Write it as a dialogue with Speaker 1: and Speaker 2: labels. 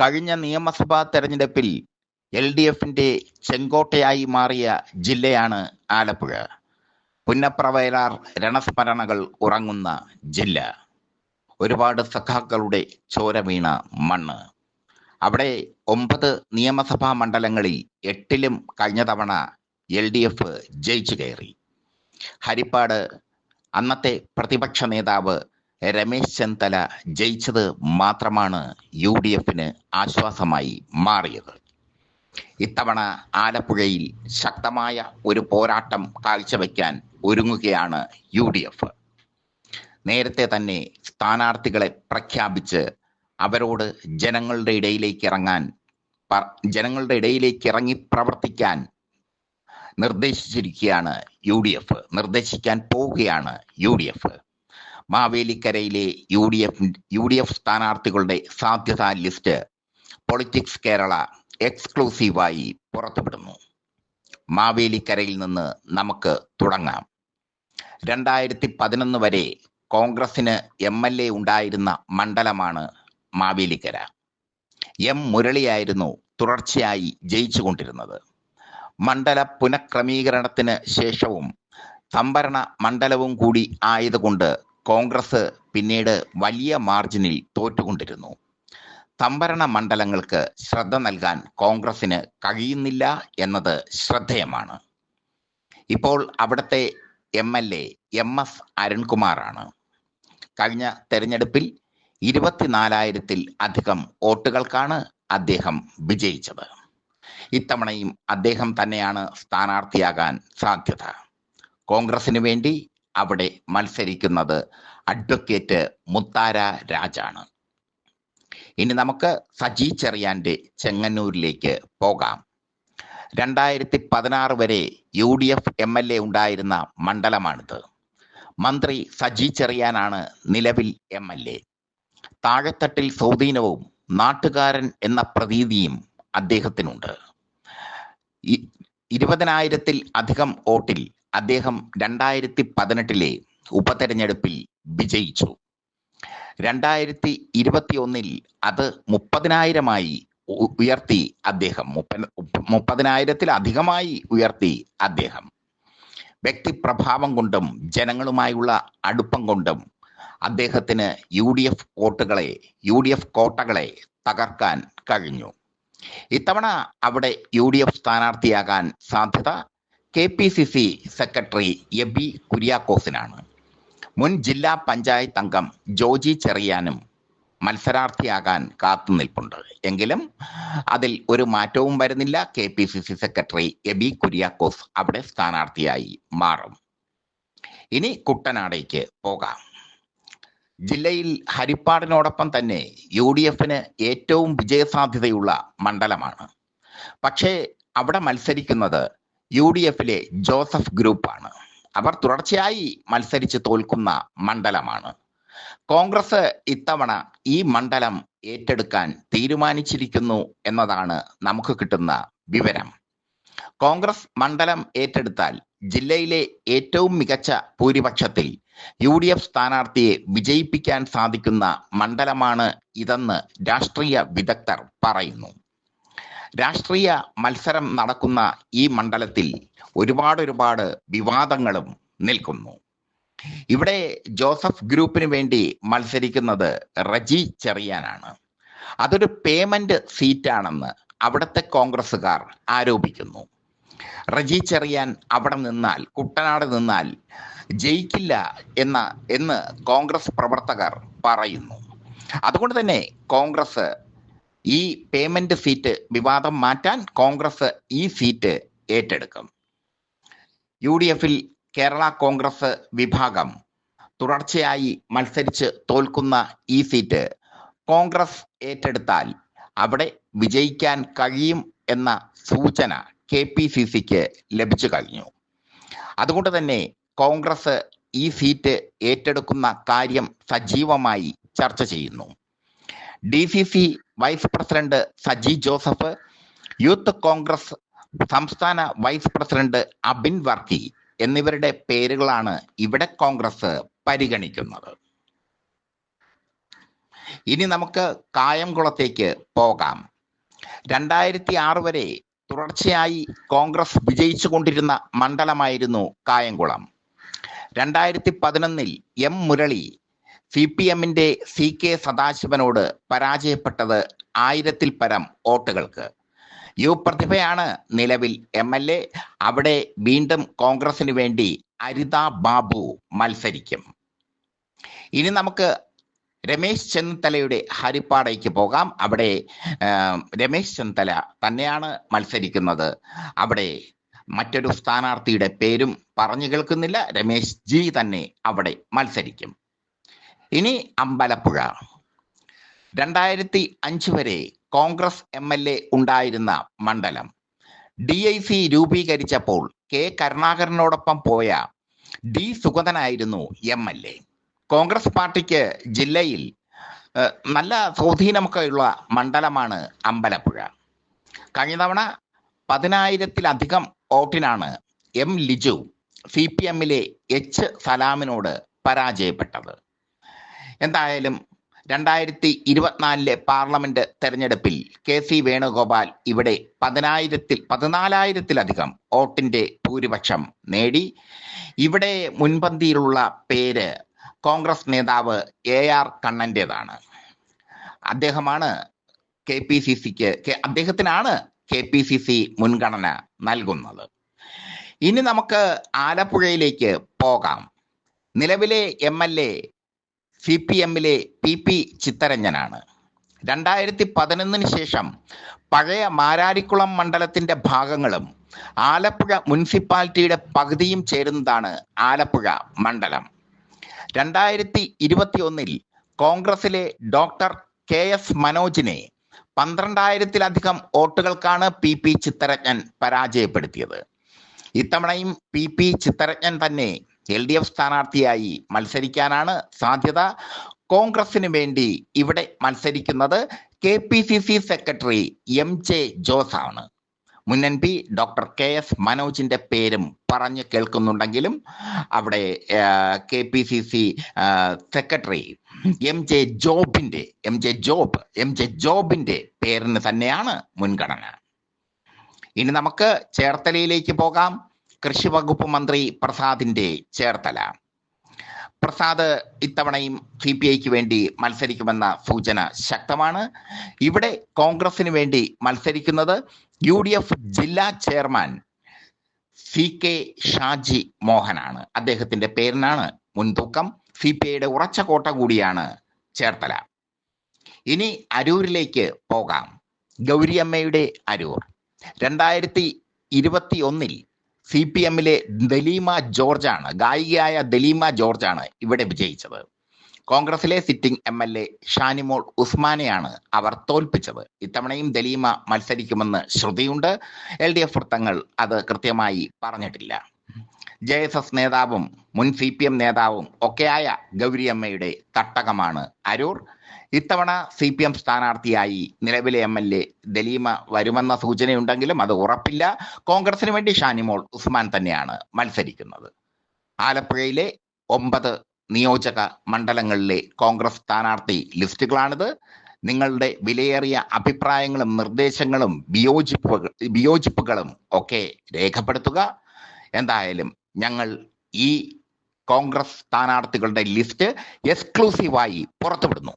Speaker 1: കഴിഞ്ഞ നിയമസഭാ തെരഞ്ഞെടുപ്പിൽ എൽ ഡി എഫിന്റെ ചെങ്കോട്ടയായി മാറിയ ജില്ലയാണ് ആലപ്പുഴ പുന്നപ്ര വയലാർ രണസ്മരണകൾ ഉറങ്ങുന്ന ജില്ല ഒരുപാട് സഖാക്കളുടെ ചോര വീണ മണ്ണ് അവിടെ ഒമ്പത് നിയമസഭാ മണ്ഡലങ്ങളിൽ എട്ടിലും കഴിഞ്ഞ തവണ എൽ ഡി എഫ് ജയിച്ചു കയറി ഹരിപ്പാട് അന്നത്തെ പ്രതിപക്ഷ നേതാവ് രമേശ് ചെന്നിത്തല ജയിച്ചത് മാത്രമാണ് യു ഡി എഫിന് ആശ്വാസമായി മാറിയത് ഇത്തവണ ആലപ്പുഴയിൽ ശക്തമായ ഒരു പോരാട്ടം കാഴ്ചവെക്കാൻ ഒരുങ്ങുകയാണ് യു ഡി എഫ് നേരത്തെ തന്നെ സ്ഥാനാർത്ഥികളെ പ്രഖ്യാപിച്ച് അവരോട് ജനങ്ങളുടെ ഇടയിലേക്ക് ഇറങ്ങാൻ ജനങ്ങളുടെ ഇടയിലേക്ക് ഇറങ്ങി പ്രവർത്തിക്കാൻ നിർദ്ദേശിച്ചിരിക്കുകയാണ് യു ഡി എഫ് നിർദ്ദേശിക്കാൻ പോവുകയാണ് യു ഡി എഫ് മാവേലിക്കരയിലെ U D F U D F സ്ഥാനാർത്ഥികളുടെ സാധ്യതാ ലിസ്റ്റ് പൊളിറ്റിക്സ് കേരള എക്സ്ക്ലൂസീവായി പുറത്തുവിടുന്നു മാവേലിക്കരയിൽ നിന്ന് നമുക്ക് തുടങ്ങാം രണ്ടായിരത്തി പതിനൊന്ന് വരെ കോൺഗ്രസിന് എം എൽ എ ഉണ്ടായിരുന്ന മണ്ഡലമാണ് മാവേലിക്കര എം മുരളിയായിരുന്നു തുടർച്ചയായി ജയിച്ചുകൊണ്ടിരുന്നത് മണ്ഡല പുനഃക്രമീകരണത്തിന് ശേഷവും സംഭരണ മണ്ഡലവും കൂടി ആയതുകൊണ്ട് കോൺഗ്രസ് പിന്നീട് വലിയ മാർജിനിൽ തോറ്റുകൊണ്ടിരുന്നു സംഭരണ മണ്ഡലങ്ങൾക്ക് ശ്രദ്ധ നൽകാൻ കോൺഗ്രസിന് കഴിയുന്നില്ല എന്നത് ശ്രദ്ധേയമാണ് ഇപ്പോൾ അവിടുത്തെ M L A M S അരുൺകുമാറാണ് കഴിഞ്ഞ തെരഞ്ഞെടുപ്പിൽ ഇരുപത്തിനാലായിരത്തിൽ അധികം വോട്ടുകൾക്കാണ് അദ്ദേഹം വിജയിച്ചത് ഇത്തവണയും അദ്ദേഹം തന്നെയാണ് സ്ഥാനാർത്ഥിയാകാൻ സാധ്യത കോൺഗ്രസിന് വേണ്ടി അവിടെ മത്സരിക്കുന്നത് അഡ്വക്കേറ്റ് മുത്താര രാജാണ് ഇനി നമുക്ക് സജി ചെറിയാൻ്റെ ചെങ്ങന്നൂരിലേക്ക് പോകാം രണ്ടായിരത്തി പതിനാറ് വരെ U D F M L A ഉണ്ടായിരുന്ന മണ്ഡലമാണിത് മന്ത്രി സജി ചെറിയാനാണ് നിലവിൽ എം എൽ എ താഴെത്തട്ടിൽ സ്വാധീനവും നാട്ടുകാരൻ എന്ന പ്രതീതിയും അദ്ദേഹത്തിനുണ്ട് ഇരുപതിനായിരത്തിൽ അധികം വോട്ടിൽ അദ്ദേഹം രണ്ടായിരത്തി പതിനെട്ടിലെ ഉപതെരഞ്ഞെടുപ്പിൽ വിജയിച്ചു രണ്ടായിരത്തി ഇരുപത്തിയൊന്നിൽ അത് മുപ്പതിനായിരമായി ഉയർത്തി അദ്ദേഹം മുപ്പ മുപ്പതിനായിരത്തിലധികമായി ഉയർത്തി അദ്ദേഹം വ്യക്തിപ്രഭാവം കൊണ്ടും ജനങ്ങളുമായുള്ള അടുപ്പം കൊണ്ടും അദ്ദേഹത്തിന് യു ഡി എഫ് വോട്ടുകളെ യു ഡി എഫ് കോട്ടകളെ തകർക്കാൻ കഴിഞ്ഞു ഇത്തവണ അവിടെ യു ഡി എഫ് സ്ഥാനാർത്ഥിയാകാൻ സാധ്യത K P C C secretary AB കുര്യാക്കോസിനാണ് മുൻ ജില്ലാ പഞ്ചായത്ത് അംഗം ജോജി ചെറിയാനും മത്സരാർത്ഥിയാകാൻ കാത്തുനിൽപ്പുണ്ട് എങ്കിലും അതിൽ ഒരു മാറ്റവും വരുന്നില്ല K P C C secretary Eby Kuriakose അവിടെ സ്ഥാനാർത്ഥിയായി മാറും ഇനി കുട്ടനാടേക്ക് പോകാം ജില്ലയിൽ ഹരിപ്പാടിനോടൊപ്പം തന്നെ യു ഡി എഫിന് ഏറ്റവും വിജയസാധ്യതയുള്ള മണ്ഡലമാണ് പക്ഷേ അവിടെ മത്സരിക്കുന്നത് യു ഡി എഫിലെ ജോസഫ് ഗ്രൂപ്പാണ് അവർ തുടർച്ചയായി മത്സരിച്ച് തോൽക്കുന്ന മണ്ഡലമാണ് കോൺഗ്രസ് ഇത്തവണ ഈ മണ്ഡലം ഏറ്റെടുക്കാൻ തീരുമാനിച്ചിരിക്കുന്നു എന്നതാണ് നമുക്ക് കിട്ടുന്ന വിവരം കോൺഗ്രസ് മണ്ഡലം ഏറ്റെടുത്താൽ ജില്ലയിലെ ഏറ്റവും മികച്ച ഭൂരിപക്ഷത്തിൽ യു ഡി എഫ് സ്ഥാനാർത്ഥിയെ വിജയിപ്പിക്കാൻ സാധിക്കുന്ന മണ്ഡലമാണ് ഇതെന്ന് രാഷ്ട്രീയ വിദഗ്ധർ പറയുന്നു രാഷ്ട്രീയ മത്സരം നടക്കുന്ന ഈ മണ്ഡലത്തിൽ ഒരുപാട് ഒരുപാട് വിവാദങ്ങളും നിൽക്കുന്നു ഇവിടെ ജോസഫ് ഗ്രൂപ്പിന് വേണ്ടി മത്സരിക്കുന്നത് റജി ചെറിയാനാണ് അതൊരു പേയ്മെന്റ് സീറ്റാണെന്ന് അവിടുത്തെ കോൺഗ്രസ്സുകാർ ആരോപിക്കുന്നു റജി ചെറിയാൻ അവിടെ നിന്നാൽ കുട്ടനാട് നിന്നാൽ ജയിക്കില്ല എന്ന എന്ന് കോൺഗ്രസ് പ്രവർത്തകർ പറയുന്നു അതുകൊണ്ട് തന്നെ കോൺഗ്രസ് ഈ പേയ്മെന്റ് സീറ്റ് വിവാദം മാറ്റാൻ കോൺഗ്രസ് ഈ സീറ്റ് ഏറ്റെടുക്കും യു ഡി എഫിൽ കേരള കോൺഗ്രസ് വിഭാഗം തുടർച്ചയായി മത്സരിച്ച് തോൽക്കുന്ന ഈ സീറ്റ് കോൺഗ്രസ് ഏറ്റെടുത്താൽ അവിടെ വിജയിക്കാൻ കഴിയും എന്ന സൂചന കെ പി സി സിക്ക് ലഭിച്ചു കഴിഞ്ഞു അതുകൊണ്ട് തന്നെ കോൺഗ്രസ് ഈ സീറ്റ് ഏറ്റെടുക്കുന്ന കാര്യം സജീവമായി ചർച്ച ചെയ്യുന്നു D C C vice president Saji Joseph youth Congress സംസ്ഥാന വൈസ് പ്രസിഡന്റ് അബിൻ വർക്കി എന്നിവരുടെ പേരുകളാണ് ഇവിടെ കോൺഗ്രസ് പരിഗണിക്കുന്നത് ഇനി നമുക്ക് കായംകുളത്തേക്ക് പോകാം രണ്ടായിരത്തി ആറ് വരെ തുടർച്ചയായി കോൺഗ്രസ് വിജയിച്ചു കൊണ്ടിരുന്ന മണ്ഡലമായിരുന്നു കായംകുളം രണ്ടായിരത്തി പതിനൊന്നിൽ എം മുരളി സി പി എമ്മിന്റെ സി കെ സദാശിവനോട് പരാജയപ്പെട്ടത് ആയിരത്തിൽ പരം വോട്ടുകൾക്ക് യു പ്രതിഭയാണ് നിലവിൽ എം എൽ എ അവിടെ വീണ്ടും കോൺഗ്രസിന് വേണ്ടി അരിത ബാബു മത്സരിക്കും ഇനി നമുക്ക് രമേശ് ചെന്നിത്തലയുടെ ഹരിപ്പാടയ്ക്ക് പോകാം അവിടെ രമേശ് ചെന്നിത്തല തന്നെയാണ് മത്സരിക്കുന്നത് അവിടെ മറ്റൊരു സ്ഥാനാർത്ഥിയുടെ പേരും പറഞ്ഞു കേൾക്കുന്നില്ല രമേശ് ജി തന്നെ അവിടെ മത്സരിക്കും ഇനി അമ്പലപ്പുഴ രണ്ടായിരത്തി അഞ്ച് വരെ കോൺഗ്രസ് എം എൽ എ ഉണ്ടായിരുന്ന മണ്ഡലം ഡി ഐ സി രൂപീകരിച്ചപ്പോൾ കെ കരുണാകരനോടൊപ്പം പോയ ഡി സുഗതനായിരുന്നു എം എൽ എ കോൺഗ്രസ് പാർട്ടിക്ക് ജില്ലയിൽ നല്ല ഉള്ള മണ്ഡലമാണ് അമ്പലപ്പുഴ കഴിഞ്ഞ തവണ പതിനായിരത്തിലധികം വോട്ടിനാണ് എം ലിജു സി പി എമ്മിലെ എച്ച് സലാമിനോട് പരാജയപ്പെട്ടത് എന്തായാലും രണ്ടായിരത്തി ഇരുപത്തിനാലിലെ പാർലമെന്റ് തെരഞ്ഞെടുപ്പിൽ കെ സി വേണുഗോപാൽ ഇവിടെ പതിനായിരത്തിൽ പതിനാലായിരത്തിലധികം വോട്ടിന്റെ ഭൂരിപക്ഷം നേടി ഇവിടെ മുൻപന്തിയിലുള്ള പേര് കോൺഗ്രസ് നേതാവ് എ ആർ കണ്ണന്റേതാണ് അദ്ദേഹമാണ് കെ പി സി സിക്ക് അദ്ദേഹത്തിനാണ് കെ പി സി സി മുൻഗണന നൽകുന്നത് ഇനി നമുക്ക് ആലപ്പുഴയിലേക്ക് പോകാം നിലവിലെ M L A C P എമ്മിലെ പി പി ചിത്തരഞ്ജനാണ് രണ്ടായിരത്തി പതിനൊന്നിന് ശേഷം പഴയ മാരാരിക്കുളം മണ്ഡലത്തിൻ്റെ ഭാഗങ്ങളും ആലപ്പുഴ മുനിസിപ്പാലിറ്റിയുടെ പകുതിയും ചേരുന്നതാണ് ആലപ്പുഴ മണ്ഡലം രണ്ടായിരത്തി ഒന്നിൽ കോൺഗ്രസിലെ ഡോക്ടർ കെ എസ് മനോജിനെ പന്ത്രണ്ടായിരത്തിലധികം വോട്ടുകൾക്കാണ് പി പി ചിത്തരഞ്ജൻ പരാജയപ്പെടുത്തിയത് ഇത്തവണയും പി പി ചിത്തരഞ്ജൻ തന്നെ എൽ ഡി എഫ് സ്ഥാനാർത്ഥിയായി മത്സരിക്കാനാണ് സാധ്യത കോൺഗ്രസിന് വേണ്ടി ഇവിടെ മത്സരിക്കുന്നത് K P C C secretary M J Jose ആണ് മുൻ N P doctor K S മനോജിന്റെ പേരും പറഞ്ഞു കേൾക്കുന്നുണ്ടെങ്കിലും അവിടെ K P C C secretary M J ജോബിന്റെ M J Job M J ജോബിന്റെ പേരിന് തന്നെയാണ് മുൻഗണന ഇനി നമുക്ക് ചേർത്തലയിലേക്ക് പോകാം കൃഷി വകുപ്പ് മന്ത്രി പ്രസാദിന്റെ ചേർത്തല പ്രസാദ് ഇത്തവണയും സി പി ഐക്ക് വേണ്ടി മത്സരിക്കുമെന്ന സൂചന ശക്തമാണ് ഇവിടെ കോൺഗ്രസിന് വേണ്ടി മത്സരിക്കുന്നത് യു ഡി എഫ് ജില്ലാ ചെയർമാൻ സി കെ ഷാജി മോഹനാണ് അദ്ദേഹത്തിന്റെ പേരിനാണ് മുൻതൂക്കം സി പി ഐയുടെ ഉറച്ച കോട്ട കൂടിയാണ് ചേർത്തല ഇനി അരൂരിലേക്ക് പോകാം ഗൗരിയമ്മയുടെ അരൂർ രണ്ടായിരത്തി ഇരുപത്തി ഒന്നിൽ സി പി എമ്മിലെ ദലീമ ജോർജാണ് ഗായികയായ ദലീമ ജോർജാണ് ഇവിടെ വിജയിച്ചത് കോൺഗ്രസിലെ sitting M L A Shanimol ഉസ്മാനെയാണ് അവർ തോൽപ്പിച്ചത് ഇത്തവണയും ദലീമ മത്സരിക്കുമെന്ന് ശ്രുതിയുണ്ട് എൽ ഡി എഫ് വൃത്തങ്ങൾ അത് കൃത്യമായി പറഞ്ഞിട്ടില്ല ജെ എസ് എസ് നേതാവും മുൻ സി പി എം നേതാവും ഒക്കെയായ ഗൗരിയമ്മയുടെ തട്ടകമാണ് അരൂർ ഇത്തവണ സി പി എം സ്ഥാനാർത്ഥിയായി നിലവിലെ എം എൽ എ ദലീമ വരുമെന്ന സൂചനയുണ്ടെങ്കിലും അത് ഉറപ്പില്ല കോൺഗ്രസിന് വേണ്ടി ഷാനിമോൾ ഉസ്മാൻ തന്നെയാണ് മത്സരിക്കുന്നത് ആലപ്പുഴയിലെ ഒമ്പത് നിയോജക മണ്ഡലങ്ങളിലെ കോൺഗ്രസ് സ്ഥാനാർത്ഥി ലിസ്റ്റുകളാണിത് നിങ്ങളുടെ വിലയേറിയ അഭിപ്രായങ്ങളും നിർദ്ദേശങ്ങളും വിയോജിപ്പുകൾ വിയോജിപ്പുകളും ഒക്കെ രേഖപ്പെടുത്തുക എന്തായാലും ഞങ്ങൾ ഈ കോൺഗ്രസ് സ്ഥാനാർത്ഥികളുടെ ലിസ്റ്റ് എക്സ്ക്ലൂസീവായി പുറത്തുവിടുന്നു